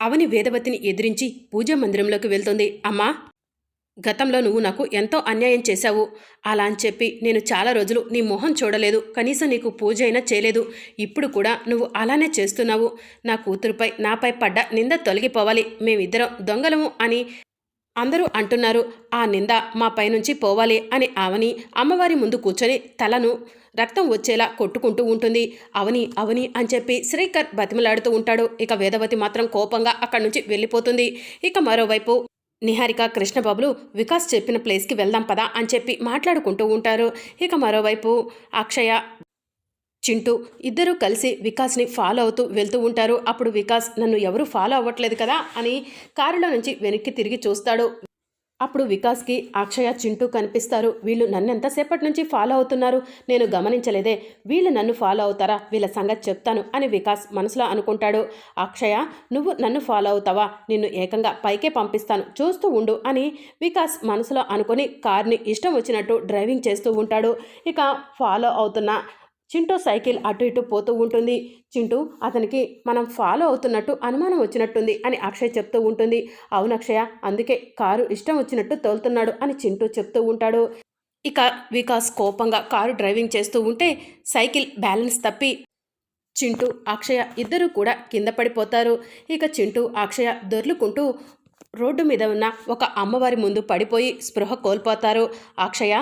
అవని వేదవతిని ఎదిరించి పూజా మందిరంలోకి వెళ్తుంది. అమ్మా! గతంలో నువ్వు నాకు ఎంతో అన్యాయం చేశావు. అలా అని చెప్పి నేను చాలా రోజులు నీ మొహం చూడలేదు. కనీసం నీకు పూజ అయినా చేయలేదు. ఇప్పుడు కూడా నువ్వు అలానే చేస్తున్నావు. నా కూతురుపై నాపై పడ్డ నింద తొలగిపోవాలి. మేమిద్దరం దొంగలము అని అందరూ అంటున్నారు ఆ నింద మా పైనుంచి పోవాలి అని అవని అమ్మవారి ముందు కూర్చొని తలను రక్తం వచ్చేలా కొట్టుకుంటూ ఉంటుంది. అవని అవని అని చెప్పి శ్రీకర్ బతిమలాడుతూ ఉంటాడు. ఇక వేదవతి మాత్రం కోపంగా అక్కడి నుంచి వెళ్ళిపోతుంది. ఇక మరోవైపు నిహారిక కృష్ణబాబులు వికాస్ చెప్పిన ప్లేస్కి వెళ్దాం పదా అని చెప్పి మాట్లాడుకుంటూ ఉంటారు. ఇక మరోవైపు అక్షయ చింటూ ఇద్దరూ కలిసి వికాస్ని ఫాలో అవుతూ వెళ్తూ ఉంటారు. అప్పుడు వికాస్ నన్ను ఎవరు ఫాలో అవ్వట్లేదు కదా అని కారులో నుంచి వెనక్కి తిరిగి చూస్తాడు. అప్పుడు వికాస్కి అక్షయ చింటూ కనిపిస్తారు. వీళ్ళు నన్ను ఎంతసేపటి నుంచి ఫాలో అవుతున్నారు? నేను గమనించలేదే. వీళ్ళు నన్ను ఫాలో అవుతారా? వీళ్ళ సంగతి చెప్తాను అని వికాస్ మనసులో అనుకుంటాడు. అక్షయ నువ్వు నన్ను ఫాలో అవుతావా? నిన్ను ఏకంగా పైకే పంపిస్తాను. చూస్తూ ఉండు అని వికాస్ మనసులో అనుకొని కార్ని ఇష్టం వచ్చినట్టు డ్రైవింగ్ చేస్తూ ఉంటాడు. ఇక ఫాలో అవుతున్న చింటూ సైకిల్ అటు ఇటు పోతూ ఉంటుంది. చింటూ అతనికి మనం ఫాలో అవుతున్నట్టు అనుమానం వచ్చినట్టుంది అని అక్షయ్ చెప్తూ ఉంటుంది. అవును అక్షయ అందుకే కారు ఇష్టం వచ్చినట్టు తోలుతున్నాడు అని చింటూ చెప్తూ ఉంటాడు. ఇక వికాస్ కోపంగా కారు డ్రైవింగ్ చేస్తూ ఉంటే సైకిల్ బ్యాలెన్స్ తప్పి చింటూ అక్షయ ఇద్దరూ కూడా కింద పడిపోతారు. ఇక చింటూ అక్షయ దొర్లుకుంటూ రోడ్డు మీద ఉన్న ఒక అమ్మవారి ముందు పడిపోయి స్పృహ కోల్పోతారు. అక్షయ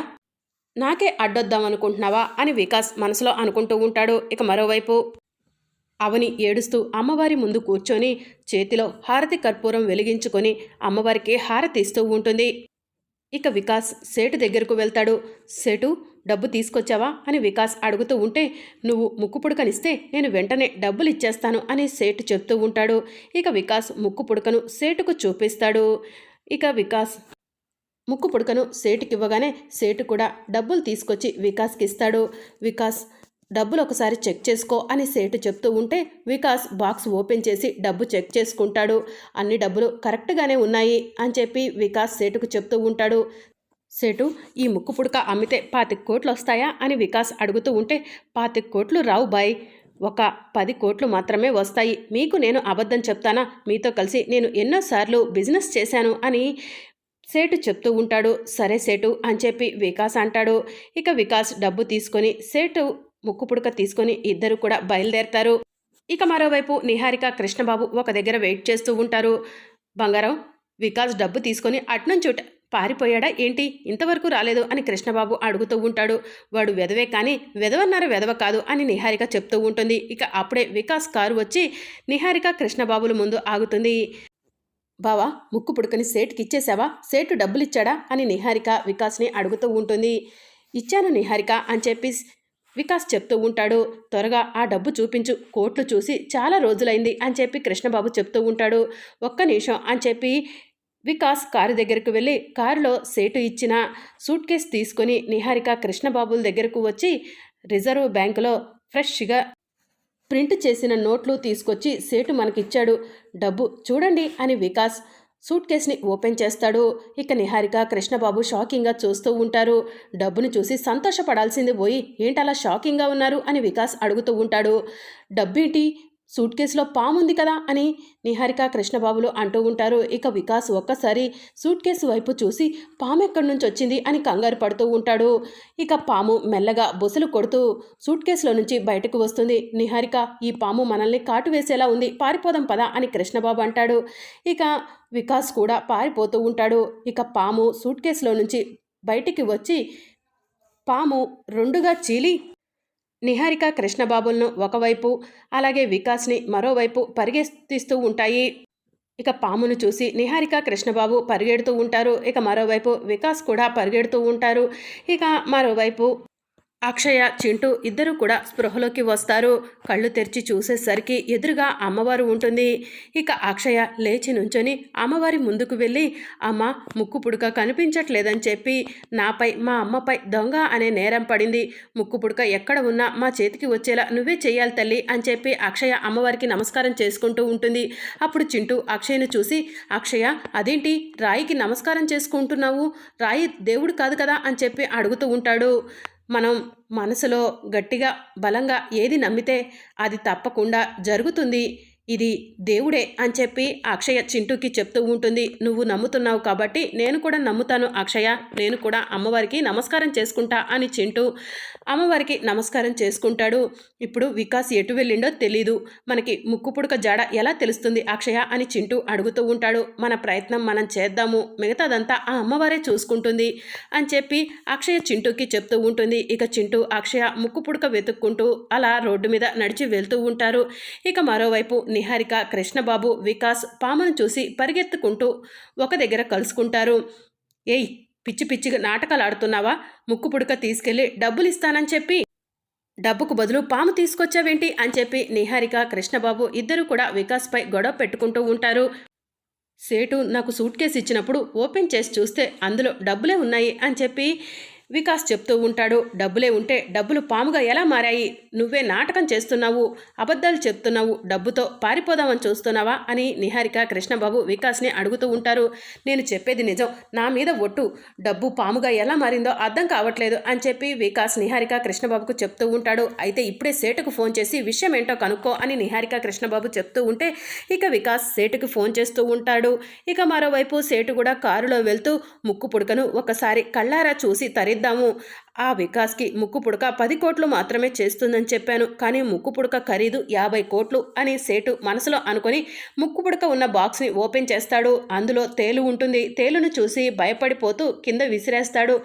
నాకే అడ్డొద్దాం అనుకుంటున్నావా అని వికాస్ మనసులో అనుకుంటూ ఉంటాడు. ఇక మరోవైపు అవని ఏడుస్తూ అమ్మవారి ముందు కూర్చొని చేతిలో హారతి కర్పూరం వెలిగించుకొని అమ్మవారికి హారతి ఇస్తూ ఉంటుంది. ఇక వికాస్ సేటు దగ్గరకు వెళ్తాడు. సేటు డబ్బు తీసుకొచ్చావా? అని వికాస్ అడుగుతూ ఉంటే నువ్వు ముక్కు పుడకనిస్తే నేను వెంటనే డబ్బులు ఇచ్చేస్తాను అని సేటు చెప్తూ ఉంటాడు. ఇక వికాస్ ముక్కు పుడకను సేటుకు చూపిస్తాడు. ఇక వికాస్ ముక్కు పుడకను సేటుకి ఇవ్వగానే సేటు కూడా డబ్బులు తీసుకొచ్చి వికాస్కి ఇస్తాడు. వికాస్ డబ్బులు ఒకసారి చెక్ చేసుకో అని సేటు చెప్తూ ఉంటే వికాస్ బాక్స్ ఓపెన్ చేసి డబ్బు చెక్ చేసుకుంటాడు. అన్ని డబ్బులు కరెక్ట్గానే ఉన్నాయి అని చెప్పి వికాస్ సేటుకు చెప్తూ ఉంటాడు. సేటు ఈ ముక్కు పుడక అమ్మితే పాతిక కోట్లు వస్తాయా అని వికాస్ అడుగుతూ ఉంటే పాతిక కోట్లు రావు బాయ్. ఒక పది కోట్లు మాత్రమే వస్తాయి. మీకు నేను అబద్ధం చెప్తానా? మీతో కలిసి నేను ఎన్నోసార్లు బిజినెస్ చేశాను అని సేటు చెప్తూ ఉంటాడు సరే సేటు అని చెప్పి వికాస్ అంటాడు. ఇక వికాస్ డబ్బు తీసుకొని సేటు ముక్కు పుడక తీసుకొని ఇద్దరు కూడా బయలుదేరతారు. ఇక మరోవైపు నిహారిక కృష్ణబాబు ఒక దగ్గర వెయిట్ చేస్తూ ఉంటారు. బంగారం వికాస్ డబ్బు తీసుకొని అట్నుంచి పారిపోయాడా ఏంటి? ఇంతవరకు రాలేదు అని కృష్ణబాబు అడుగుతూ ఉంటాడు. వాడు వెదవే కానీ వెదవన్నారు వెదవ కాదు అని నిహారిక చెప్తూ ఉంటుంది. ఇక అప్పుడే వికాస్ కారు వచ్చి నిహారిక కృష్ణబాబుల ముందు ఆగుతుంది. బావా ముక్కు పుడకని సేటుకి ఇచ్చేసావా సేటు డబ్బులిచ్చాడా? అని నిహారిక వికాస్ని అడుగుతూ ఉంటుంది. ఇచ్చాను నిహారిక అని చెప్పి వికాస్ చెప్తూ ఉంటాడు. త్వరగా ఆ డబ్బు చూపించు కోట్లు చూసి చాలా రోజులైంది అని చెప్పి కృష్ణబాబు చెప్తూ ఉంటాడు. ఒక్క నిమిషం అని చెప్పి వికాస్ కారు దగ్గరకు వెళ్ళి కారులో సేటు ఇచ్చిన సూట్ కేస్ తీసుకొని నిహారిక కృష్ణబాబుల దగ్గరకు వచ్చి రిజర్వ్ బ్యాంకులో ఫ్రెష్గా ప్రింట్ చేసిన నోట్లు తీసుకొచ్చి సేటు మనకిచ్చాడు. డబ్బు చూడండి అని వికాస్ సూట్ కేస్ని ఓపెన్ చేస్తాడు. ఇక నిహారిక కృష్ణబాబు షాకింగ్గా చూస్తూ ఉంటారు. డబ్బును చూసి సంతోషపడాల్సింది పోయి ఏంటలా షాకింగ్గా ఉన్నారు? అని వికాస్ అడుగుతూ ఉంటాడు. డబ్బేంటి? సూట్ కేసులో పాము ఉంది కదా అని నిహారిక కృష్ణబాబులు అంటూ ఉంటారు. ఇక వికాస్ ఒక్కసారి సూట్ కేసు వైపు చూసి పాము ఎక్కడి నుంచి వచ్చింది అని కంగారు పడుతూ ఉంటాడు. ఇక పాము మెల్లగా బొసలు కొడుతూ సూట్ కేసులో నుంచి బయటకు వస్తుంది. నిహారిక ఈ పాము మనల్ని కాటు వేసేలా ఉంది పారిపోదాం పదా అని కృష్ణబాబు అంటాడు. ఇక వికాస్ కూడా పారిపోతూ ఉంటాడు. ఇక పాము సూట్ కేసులో నుంచి బయటికి వచ్చి పాము రెండుగా చీలి నిహారిక కృష్ణబాబులను ఒకవైపు అలాగే వికాస్ని మరోవైపు పరిగెత్తిస్తూ ఉంటాయి. ఇక పామును చూసి నిహారిక కృష్ణబాబు పరిగెడుతూ ఉంటారు. ఇక మరోవైపు వికాస్ కూడా పరిగెడుతూ ఉంటారు. ఇక మరోవైపు అక్షయ చింటూ ఇద్దరు కూడా స్పృహలోకి వస్తారు. కళ్ళు తెరిచి చూసేసరికి ఎదురుగా అమ్మవారు ఉంటుంది. ఇక అక్షయ లేచి నుంచొని అమ్మవారి ముందుకు వెళ్ళి అమ్మ ముక్కు పుడక కనిపించట్లేదని చెప్పి నాపై మా అమ్మపై దొంగ అనే నేరం పడింది. ముక్కు పుడక ఎక్కడ ఉన్నా మా చేతికి వచ్చేలా నువ్వే చేయాలి తల్లి అని చెప్పి అక్షయ అమ్మవారికి నమస్కారం చేసుకుంటూ ఉంటుంది. అప్పుడు చింటూ అక్షయను చూసి అక్షయ అదేంటి? రాయికి నమస్కారం చేసుకుంటున్నావు? రాయి దేవుడు కాదు కదా అని చెప్పి అడుగుతూ ఉంటాడు. మనం మనసులో గట్టిగా బలంగా ఏది నమ్మితే అది తప్పకుండా జరుగుతుంది. ఇది దేవుడే అని చెప్పి అక్షయ చింటూకి చెప్తూ ఉంటుంది. నువ్వు నమ్ముతున్నావు కాబట్టి నేను కూడా నమ్ముతాను అక్షయ. నేను కూడా అమ్మవారికి నమస్కారం చేసుకుంటా అని చింటూ అమ్మవారికి నమస్కారం చేసుకుంటాడు. ఇప్పుడు వికాస్ ఎటు వెళ్ళిండో తెలీదు. మనకి ముక్కు పుడక జాడ ఎలా తెలుస్తుంది అక్షయ అని చింటూ అడుగుతూ ఉంటాడు. మన ప్రయత్నం మనం చేద్దాము. మిగతాదంతా ఆ అమ్మవారే చూసుకుంటుంది అని చెప్పి అక్షయ చింటూకి చెప్తూ ఉంటుంది. ఇక చింటూ అక్షయ ముక్కు పుడక వెతుక్కుంటూ అలా రోడ్డు మీద నడిచి వెళ్తూ ఉంటారు. ఇక మరోవైపు నిహారిక కృష్ణబాబు వికాస్ పామును చూసి పరిగెత్తుకుంటూ ఒక దగ్గర కలుసుకుంటారు. ఏయ్ పిచ్చి పిచ్చిగా నాటకాలు ఆడుతున్నావా? ముక్కు పుడక తీసుకెళ్ళి డబ్బులు ఇస్తానని చెప్పి. డబ్బుకు బదులు పాము తీసుకొచ్చావేంటి? అని చెప్పి నిహారిక కృష్ణబాబు ఇద్దరు కూడా వికాస్పై గొడవ పెట్టుకుంటూ ఉంటారు. సేటు నాకు సూట్ కేసు ఇచ్చినప్పుడు ఓపెన్ చేసి చూస్తే అందులో డబ్బులే ఉన్నాయి అని చెప్పి వికాస్ చెప్తూ ఉంటాడు డబ్బులే ఉంటే డబ్బులు పాముగా ఎలా మారాయి? నువ్వే నాటకం చేస్తున్నావు అబద్ధాలు చెప్తున్నావు డబ్బుతో పారిపోదామని చూస్తున్నావా? అని నిహారిక కృష్ణబాబు వికాస్ని అడుగుతూ ఉంటారు. నేను చెప్పేది నిజం. నా మీద ఒట్టు. డబ్బు పాముగా ఎలా మారిందో అర్థం కావట్లేదు అని చెప్పి వికాస్ నిహారిక కృష్ణబాబుకు చెప్తూ ఉంటాడు. అయితే ఇప్పుడే సేటుకు ఫోన్ చేసి విషయం ఏంటో కనుక్కో అని నిహారిక కృష్ణబాబు చెప్తూ ఉంటే ఇక వికాస్ సేటుకు ఫోన్ చేస్తూ ఉంటాడు. ఇక మరోవైపు సేటు కూడా కారులో వెళ్తూ ముక్కు పుడకను ఒకసారి కళ్ళారా చూసి తరిద్దాము ఆ వికాస్కి ముక్కు పుడక పది కోట్లు మాత్రమే చేస్తుందని చెప్పాను. కానీ ముక్కు పుడక ఖరీదు యాభై కోట్లు అని సేటు మనసులో అనుకొని ముక్కు పుడక ఉన్న బాక్స్ని ఓపెన్ చేస్తాడు. అందులో తేలు ఉంటుంది. తేలును చూసి భయపడిపోతూ కింద విసిరేస్తాడు.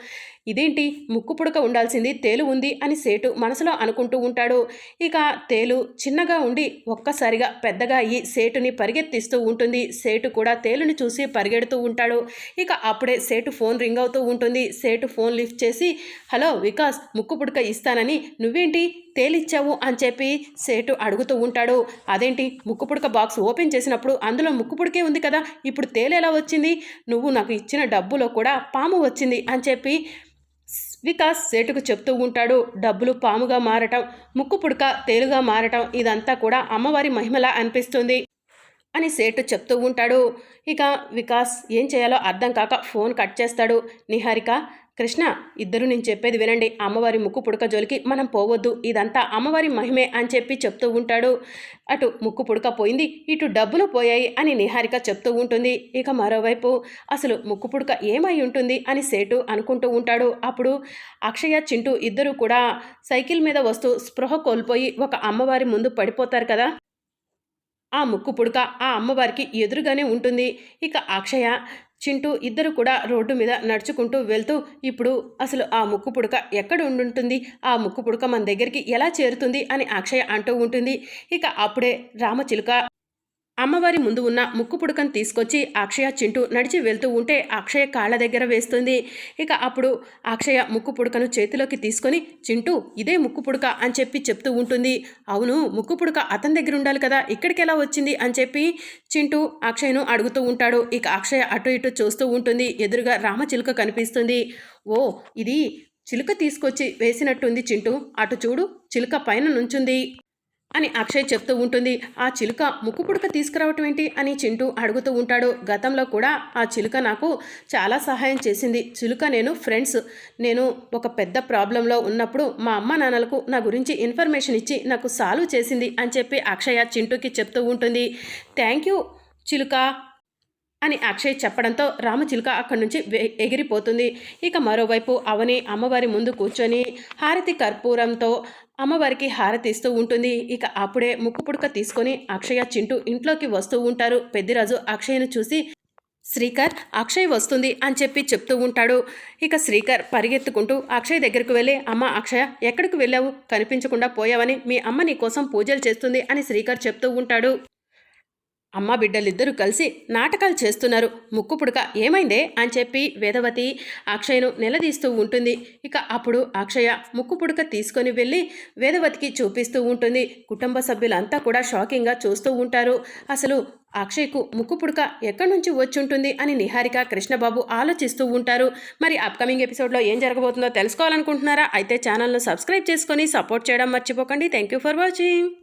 ఇదేంటి? ముక్కు పుడక ఉండాల్సింది తేలు ఉంది అని సేటు మనసులో అనుకుంటూ ఉంటాడు. ఇక తేలు చిన్నగా ఉండి ఒక్కసారిగా పెద్దగా అయ్యి సేటుని పరిగెత్తిస్తూ ఉంటుంది. సేటు కూడా తేలుని చూసి పరిగెడుతూ ఉంటాడు. ఇక అప్పుడే సేటు ఫోన్ రింగ్ అవుతూ ఉంటుంది. సేటు ఫోన్ లిఫ్ట్ చేసి హలో వికాస్ ముక్కు పుడక ఇస్తానని నువ్వేంటి? తేలిచ్చావు అని చెప్పి సేటు అడుగుతూ ఉంటాడు. అదేంటి? ముక్కు పుడక బాక్స్ ఓపెన్ చేసినప్పుడు అందులో ముక్కు పుడకే ఉంది కదా ఇప్పుడు తేలు ఎలా వచ్చింది? నువ్వు నాకు ఇచ్చిన డబ్బులో కూడా పాము వచ్చింది అని చెప్పి వికాస్ సేటుకు చెప్తూ ఉంటాడు డబ్బులు పాముగా మారటం ముక్కు పుడక తేలుగా మారటం ఇదంతా కూడా అమ్మవారి మహిమలా అనిపిస్తుంది అని సేటు చెప్తూ ఉంటాడు. ఇక వికాస్ ఏం చేయాలో అర్థం కాక ఫోన్ కట్ చేస్తాడు. నిహారిక కృష్ణ ఇద్దరు నేను చెప్పేది వినండి. అమ్మవారి ముక్కు పుడక జోలికి మనం పోవద్దు. ఇదంతా అమ్మవారి మహిమే అని చెప్పి చెప్తూ ఉంటాడు. అటు ముక్కు పుడక పోయింది ఇటు డబ్బులు పోయాయి అని నిహారిక చెప్తూ ఉంటుంది. ఇక మరోవైపు అసలు ముక్కు పుడక ఏమై ఉంటుంది అని సేటు అనుకుంటూ ఉంటాడు. అప్పుడు అక్షయ చింటూ ఇద్దరు కూడా సైకిల్ మీద వస్తూ స్పృహ కోల్పోయి ఒక అమ్మవారి ముందు పడిపోతారు కదా. ఆ ముక్కు పుడక ఆ అమ్మవారికి ఎదురుగానే ఉంటుంది. ఇక అక్షయ చింటూ ఇద్దరు కూడా రోడ్డు మీద నడుచుకుంటూ వెళ్తూ ఇప్పుడు అసలు ఆ ముక్కు పుడక ఎక్కడ ఉండుంటుంది? ఆ ముక్కు పుడక మన దగ్గరికి ఎలా చేరుతుంది? అని అక్షయ అంటూ ఉంటుంది. ఇక అప్పుడే రామచిలుక అమ్మవారి ముందు ఉన్న ముక్కు పుడకను తీసుకొచ్చి అక్షయ చింటూ నడిచి వెళ్తూ ఉంటే అక్షయ కాళ్ళ దగ్గర వేస్తుంది. ఇక అప్పుడు అక్షయ ముక్కు పుడకను చేతిలోకి తీసుకొని చింటూ ఇదే ముక్కు పుడక అని చెప్పి చెప్తూ ఉంటుంది. అవును ముక్కు పుడక అతని దగ్గర ఉండాలి కదా ఇక్కడికి ఎలా వచ్చింది? అని చెప్పి చింటూ అక్షయను అడుగుతూ ఉంటాడు. ఇక అక్షయ అటు ఇటు చూస్తూ ఉంటుంది. ఎదురుగా రామచిలుక కనిపిస్తుంది. ఓ ఇది చిలుక తీసుకొచ్చి వేసినట్టుంది చింటూ. అటు చూడు చిలుక పైన నుంచుంది. అని అక్షయ్ చెప్తూ ఉంటుంది. ఆ చిలుక ముక్కు పుడక తీసుకురావటం ఏంటి? అని చింటూ అడుగుతూ ఉంటాడు. గతంలో కూడా ఆ చిలుక నాకు చాలా సహాయం చేసింది. చిలుక నేను ఫ్రెండ్స్. నేను ఒక పెద్ద ప్రాబ్లంలో ఉన్నప్పుడు మా అమ్మ నాన్నలకు నా గురించి ఇన్ఫర్మేషన్ ఇచ్చి నాకు సాల్వ్ చేసింది అని చెప్పి అక్షయ చింటూకి చెప్తూ ఉంటుంది. థ్యాంక్ యూ చిలుక అని అక్షయ్ చెప్పడంతో రామచిలుక అక్కడి నుంచి ఎగిరిపోతుంది. ఇక మరోవైపు అవని అమ్మవారి ముందు కూర్చొని హారతి కర్పూరంతో అమ్మవారికి హారతి ఇస్తూ ఉంటుంది. ఇక అప్పుడే ముక్కు పుడక తీసుకొని అక్షయ చింటూ ఇంట్లోకి వస్తూ ఉంటారు. పెద్దిరాజు అక్షయ్ను చూసి శ్రీకర్ అక్షయ్ వస్తుంది అని చెప్పి చెప్తూ ఉంటాడు. ఇక శ్రీకర్ పరిగెత్తుకుంటూ అక్షయ్ దగ్గరకు వెళ్ళి అమ్మ అక్షయ ఎక్కడికి వెళ్ళావు? కనిపించకుండా పోయావని మీ అమ్మ నీ కోసం పూజలు చేస్తుంది అని శ్రీకర్ చెప్తూ ఉంటాడు. అమ్మ బిడ్డలిద్దరూ కలిసి నాటకాలు చేస్తున్నారు. ముక్కు పుడక ఏమైందే? అని చెప్పి వేదవతి అక్షయ్ను నిలదీస్తూ ఉంటుంది. ఇక అప్పుడు అక్షయ ముక్కు పుడక తీసుకొని వెళ్ళి వేదవతికి చూపిస్తూ ఉంటుంది. కుటుంబ సభ్యులంతా కూడా షాకింగ్గా చూస్తూ ఉంటారు. అసలు అక్షయ్కు ముక్కు పుడక ఎక్కడి నుంచి వచ్చి ఉంటుంది అని నిహారిక కృష్ణబాబు ఆలోచిస్తూ ఉంటారు. మరి అప్కమింగ్ ఎపిసోడ్లో ఏం జరగబోతుందో తెలుసుకోవాలనుకుంటున్నారా? అయితే ఛానల్ను సబ్స్క్రైబ్ చేసుకొని సపోర్ట్ చేయడం మర్చిపోకండి. Thank you for watching